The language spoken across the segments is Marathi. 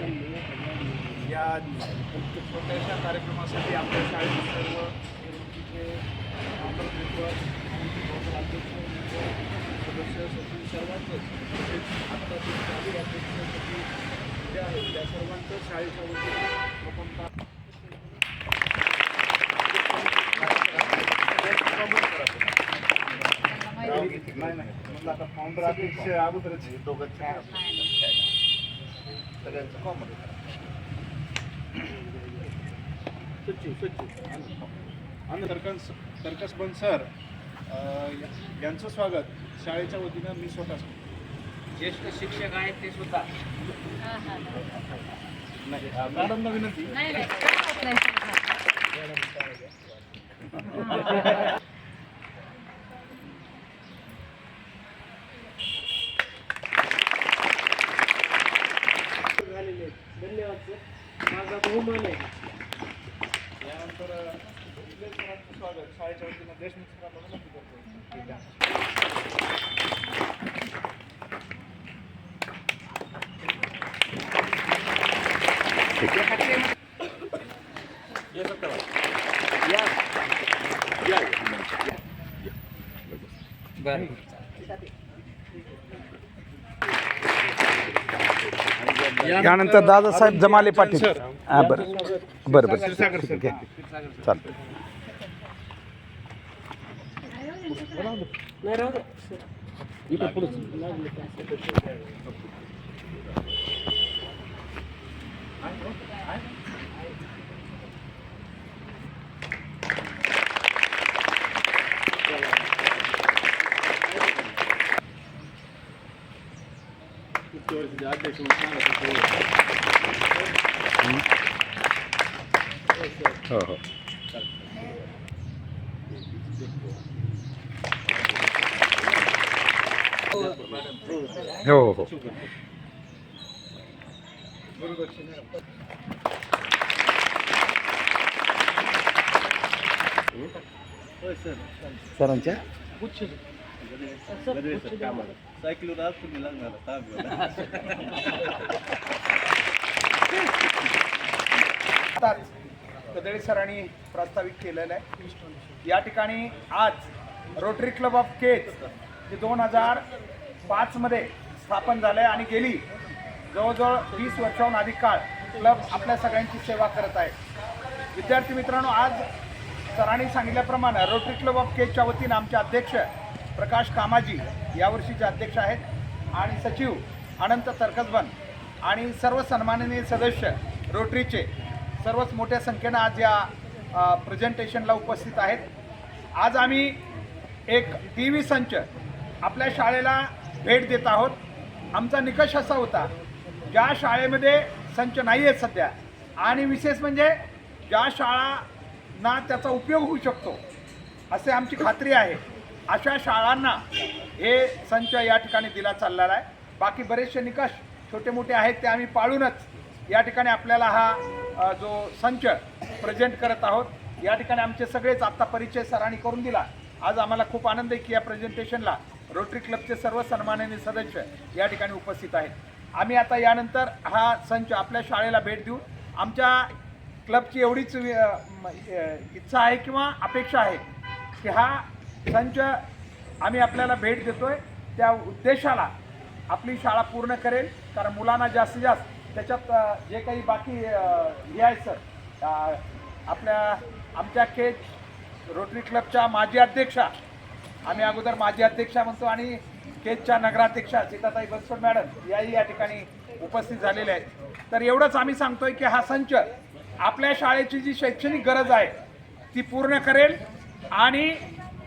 या छोट्याशा कार्यक्रमासाठी आपल्या शाळेतील सर्व सदस्य सचिव सर्वांचंच आत्ता जे चालू अध्यक्ष जे आहेत त्या सर्वांचं शाळेच्या वतीने प्रथमतः नाही नाही. म्हणलं आता फाउंडर अध्यक्ष अगोदरच हे दोघंच. सगळ्यांचं कॉमन सचिव सचिव आणि सरकस सरकस बन सर यांचं स्वागत. शाळेच्या वतीनं मी स्वतः ज्येष्ठ शिक्षक आहेत ते सुद्धा. नाही मॅडमना विनंती नाही नाही काय होत नाही समजा. झालेले आहेत. धन्यवाद सर माझा बहुमान आहे यानंतर स्वागत शाळेच्या वतीनं देशमुख सरांना करतो ये सत्य या या यानंतर दादासाहेब जमाले पाटील. हां बरं. बरं बरं ठीक आहे चालतं नाही राहू दे. इथं पुढंच. लागलं का? हो हो हो हो सरांच्या आताच कदळे सरांनी प्रस्तावित केलेलं आहे. या ठिकाणी आज रोटरी क्लब ऑफ केज जे दोन हजार पाचमध्ये स्थापन झालं आहे आणि गेली जवळजवळ वीस वर्षाहून अधिक काळ क्लब आपल्या सगळ्यांची सेवा करत आहे. विद्यार्थी मित्रांनो आज सरांनी सांगितल्याप्रमाणे रोटरी क्लब ऑफ केजच्या वतीनं आमचे अध्यक्ष प्रकाश कामाजी यावर्षीचे अध्यक्ष आहेत आणि सचिव अनंत तरकसबन आणि सर्व सन्माननीय सदस्य रोटरीचे सर्वच मोठ्या संख्येनं आज या प्रेझेंटेशनला उपस्थित आहेत. आज आम्ही एक टी व्ही संच आपल्या शाळेला भेट देत आहोत. आमचा निकष असा होता ज्या शाळेमध्ये संच नाही आहेत सध्या आणि विशेष म्हणजे ज्या शाळांना त्याचा उपयोग होऊ शकतो असे आमची खात्री आहे. अशा शाळांना हे संच या ठिकाणी दिला चाललेला आहे. बाकी बरेचसे निकष छोटे मोठे आहेत ते आम्ही पाळूनच या ठिकाणी आपल्याला हा जो संच प्रेझेंट करत आहोत या ठिकाणी आमचे सगळेच आत्ता परिचय सरांनी करून दिला. आज आम्हाला खूप आनंद आहे की या प्रेझेंटेशनला रोटरी क्लबचे सर्व सन्माननीय सदस्य या ठिकाणी उपस्थित आहेत. आम्ही आता यानंतर हा संच आपल्या शाळेला भेट देऊ. आमच्या क्लबची एवढीच इच्छा आहे किंवा अपेक्षा आहे की हा संच आम्ही आपल्याला भेट देतो आहे त्या उद्देशाला आपली शाळा पूर्ण करेल. कारण मुलांना जास्तीत जास्त त्याच्यात जे काही बाकी लिहायचं आपल्या आमच्या केच रोटरी क्लबच्या माजी अध्यक्षा आम्ही अगोदर माजी अध्यक्षा म्हणतो आणि केचच्या नगराध्यक्षा सीताताई बनसोड मॅडम याही या ठिकाणी उपस्थित झालेल्या आहेत. तर एवढंच आम्ही सांगतोय की हा संच आपल्या शाळेची जी शैक्षणिक गरज आहे ती पूर्ण करेल आणि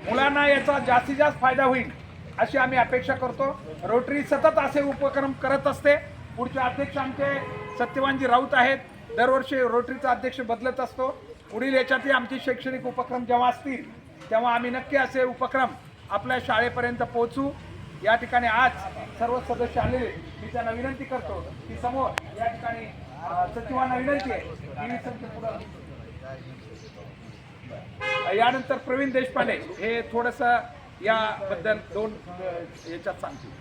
मुलांना याचा जास्तीत जास्त फायदा होईल अशी आम्ही अपेक्षा करतो. रोटरी सतत असे उपक्रम करत असते. पुढचे अध्यक्ष आमचे सत्यवानजी राऊत आहेत. दरवर्षी रोटरीचा अध्यक्ष बदलत असतो. पुढील याच्यातही आमचे शैक्षणिक उपक्रम जेव्हा असतील तेव्हा आम्ही नक्की असे उपक्रम आपल्या शाळेपर्यंत पोहोचू. या ठिकाणी आज सर्व सदस्य आलेले मी त्यांना विनंती करतो की समोर या ठिकाणी सचिवांना विनंती आहे. यानंतर प्रवीण देशपांडे हे थोडस याबद्दल दोन याच्यात सांगतील.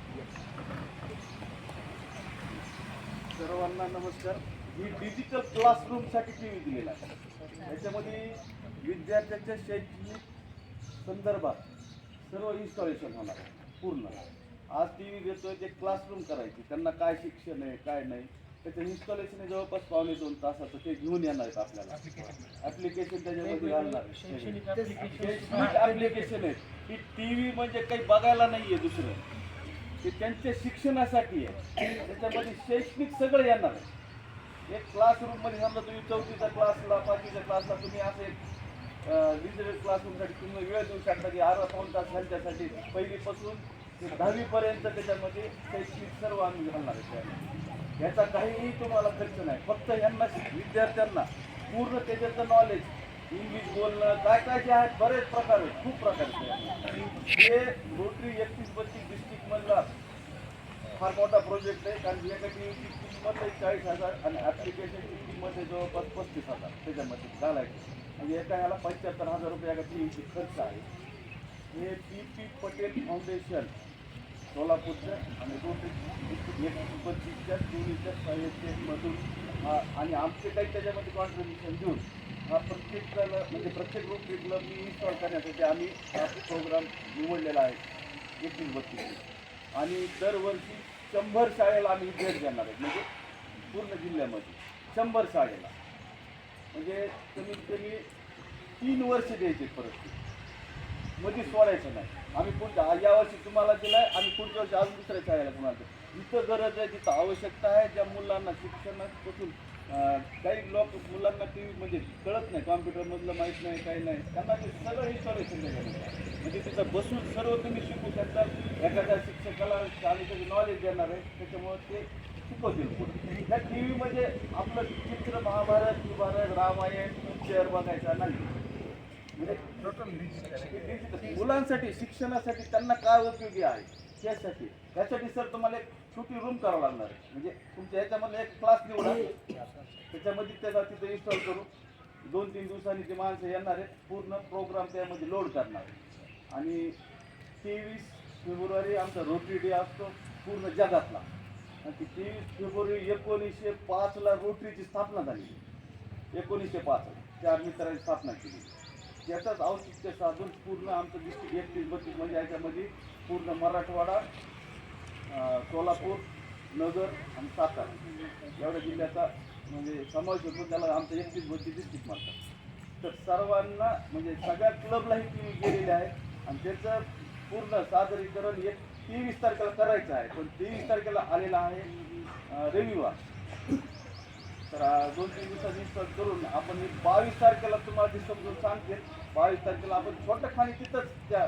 सर्वांना नमस्कार. ही डिजिटल क्लासरूमसाठी टी व्ही दिलेला आहे. विद्यार्थ्यांच्या शैक्षणिक संदर्भात सर्व इन्स्टॉलेशन होणार पूर्ण. आज टी व्ही घेतोय ते क्लासरूम करायची. त्यांना काय शिक्षण आहे काय नाही त्याचं इन्स्टॉलेशन आहे जवळपास पावणे दोन तासाचं ते घेऊन येणार आहेत आपल्याला. ऍप्लिकेशन त्याच्यामध्ये घालणार ऍप्लिकेशन आहे ही टी व्ही म्हणजे काही बघायला नाहीये दुसरं. ते त्यांच्या शिक्षणासाठी आहे. त्याच्यामध्ये शैक्षणिक सगळं येणार आहे. एक क्लासरूममध्ये समजा तुम्ही चौथीच्या क्लासला पाचवीच्या क्लासला तुम्ही असं एक डिजिटल क्लासरूमसाठी तुम्ही वेळ देऊ शकता की अर्धा पाऊन तास ह्यांच्यासाठी पहिलीपासून ते दहावीपर्यंत त्याच्यामध्ये शैक्षणिक सर्व आम्ही घालणार आहे. याचा काहीही तुम्हाला खर्च नाही. फक्त यांना विद्यार्थ्यांना पूर्ण त्याच्याचं नॉलेज इंग्लिश बोलणं काय काय जे आहेत बरेच प्रकार आहेत खूप प्रकारचे हे रोटरी एकतीस बत्तीस डिस्ट्रिक्टमधला फार मोठा प्रोजेक्ट आहे कारण एका टीव्हीची किंमत आहे चाळीस हजार आणि ॲप्लिकेशनची किंमत आहे जवळपास पस्तीस हजार त्याच्यामध्ये घालायची. म्हणजे एका ह्याला पंच्याहत्तर हजार रुपये एका टीव्हीची खर्च आहे. हे पी पी पटेल फाउंडेशन सोलापूरचं आणि रोटरी एक एकतीस बत्तीसच्या टीव्हीच्या हा आणि आमचे काही त्याच्यामध्ये कॉन्ट्रीब्युशन देऊन हा प्रत्येक म्हणजे प्रत्येक ग्रुप क्लब मी इन्स्टॉल करण्यासाठी आम्ही हा प्रोग्राम निवडलेला आहे एकवीस बत्तीस आणि दरवर्षी शंभर शाळेला आम्ही भेट देणार आहे म्हणजे पूर्ण जिल्ह्यामध्ये शंभर शाळेला म्हणजे कमीत कमी तीन वर्ष द्यायचे परत ते मध्ये सोडायचं नाही आम्ही पुढच्या यावर्षी तुम्हाला दिलाय आम्ही पुढच्या वर्षी अजून दुसऱ्या शाळेला तुम्हाला जिथं गरज आहे जिथं आवश्यकता आहे. ज्या मुलांना शिक्षणापासून काही लोक मुलांना टी व्ही म्हणजे कळत नाही कॉम्प्युटरमधलं माहीत नाही काही नाही. त्यांना ते सगळं इन्स्टॉलेशन द्यायचं म्हणजे तिथं बसून सर्व तुम्ही शिकू शकता. एखाद्या शिक्षकाला आणि त्याचं नॉलेज देणार आहे. त्याच्यामुळे ते शिकवतील पुढे. त्या टी व्हीमध्ये आपलं चित्र महाभारत महाभारत रामायण पिक्चर बघायचा नाही. म्हणजे digital. मुलांसाठी शिक्षणासाठी त्यांना काय उपयोगी आहे? त्यासाठी त्यासाठी सर तुम्हाला एक छोटी रूम करावं लागणार आहे. म्हणजे तुमच्या ह्याच्यामधला एक क्लास निवडा. त्याच्यामध्ये त्याला तिथं इन्स्टॉल करू. दोन तीन दिवसांनी ते माणसं येणार आहेत पूर्ण प्रोग्राम त्यामध्ये लोड करणार आहे आणि तेवीस फेब्रुवारी आमचा रोटरी डे असतो पूर्ण जगातला. आणि ती तेवीस फेब्रुवारी एकोणीसशे पाचला रोटरीची स्थापना झाली. एकोणीसशे पाच त्या मित्रांनी स्थापना केली. त्याचाच औचित्य साधून पूर्ण आमचं डिस्ट्रिक्ट एकतीस बत्तीस म्हणजे याच्यामध्ये पूर्ण मराठवाडा सोलापूर नगर आणि सातारा. एवढ्या जिल्ह्याचा म्हणजे समावेश होतो त्याला आमचं एकतीस बत्तीस डिस्ट्रिक्ट म्हणतात. तर सर्वांना म्हणजे सगळ्या क्लबला ही टी व्ही गेलेली आहे आणि त्याचं पूर्ण सादरीकरण एक तेवीस तारखेला करायचं आहे. पण तेवीस तारखेला आलेला आहे रविवार. तर दोन तीन दिवसात इन्स्टॉल करून आपण बावीस तारखेला तुम्हाला ते समजून सांगते. बावीस तारखेला आपण छोट्या खाणी तिथंच त्या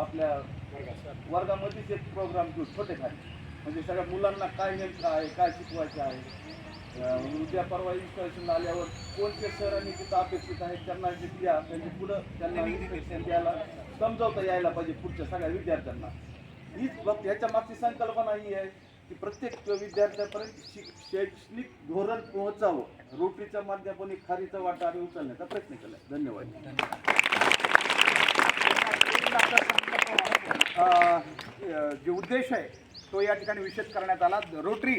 आपल्या वर्गामध्येच एक प्रोग्राम घेऊ छोटे खाणी म्हणजे सगळ्या मुलांना काय नेमकं आहे काय शिकवायचं आहे. उद्या परवा इन्स्टॉलेशन आल्यावर कोणते सर आणि तिथं अपेक्षित आहेत त्यांना जे द्या त्यांचे पुढं त्यांना इन्स्ट्रक्शन द्यायला समजावता यायला पाहिजे पुढच्या सगळ्या विद्यार्थ्यांना. हीच फक्त याच्या मागची संकल्पना ही आहे की प्रत्येक विद्यार्थ्यापर्यंत शिक शैक्षणिक धोरण पोहोचावं. रोटीच्या माध्यमातून खारीचा वाटा आम्ही उचलण्याचा प्रयत्न केला. धन्यवाद. जे उद्देश आहे तो या ठिकाणी विशेष करण्यात आला. रोटरी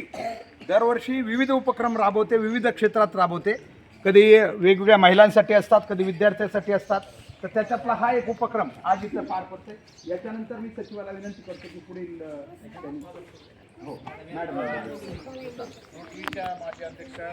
दरवर्षी विविध उपक्रम राबवते विविध क्षेत्रात राबवते. कधी वेगवेगळ्या महिलांसाठी असतात कधी विद्यार्थ्यांसाठी असतात. तर त्याच्यातला हा एक उपक्रम आज इथं पार पडतोय. याच्यानंतर मी सचिवाला विनंती करतो की पुढील हो मॅडम. रोटरीच्या माजी अध्यक्षा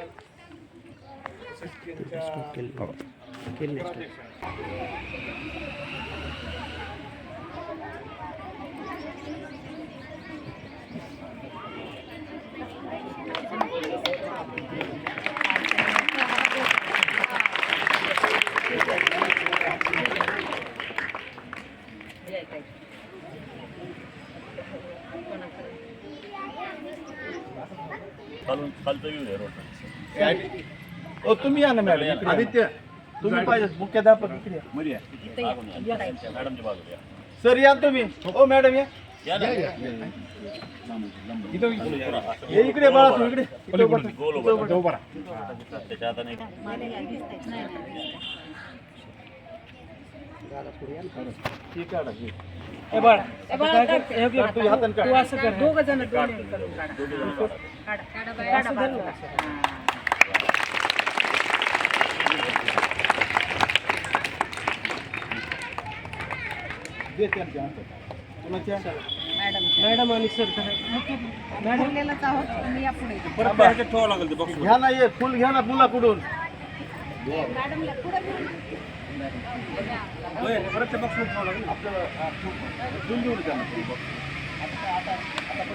खालून खालचं येऊ द्या रोड ओ तुम्ही या ना मॅडम आदित्य? तुम्ही पाहिजे मुख्याध्यापक इकडे या. मध्ये या. मॅडमच्या बाजूला या. सर या तुम्ही. ओ मॅडम या. या ना. इथं हे इकडे बाळा तू इकडे. इथं बस. गोल उभा राहा. त्याच्या हाताने ठीक आहे. हे. ए बाळा आता काय कर? हे घे, तू हाताने काढ. दोघ जण दोन करून काढा काढा काढा बाया काढा बाजूला. मॅडम मॅडम आणि सर बोललेलंच आहोत तुम्ही या पुढे घ्या ना ये फुल घ्या ना मुलाकडून मॅडमला पुढे घेऊन आपल्याला हा,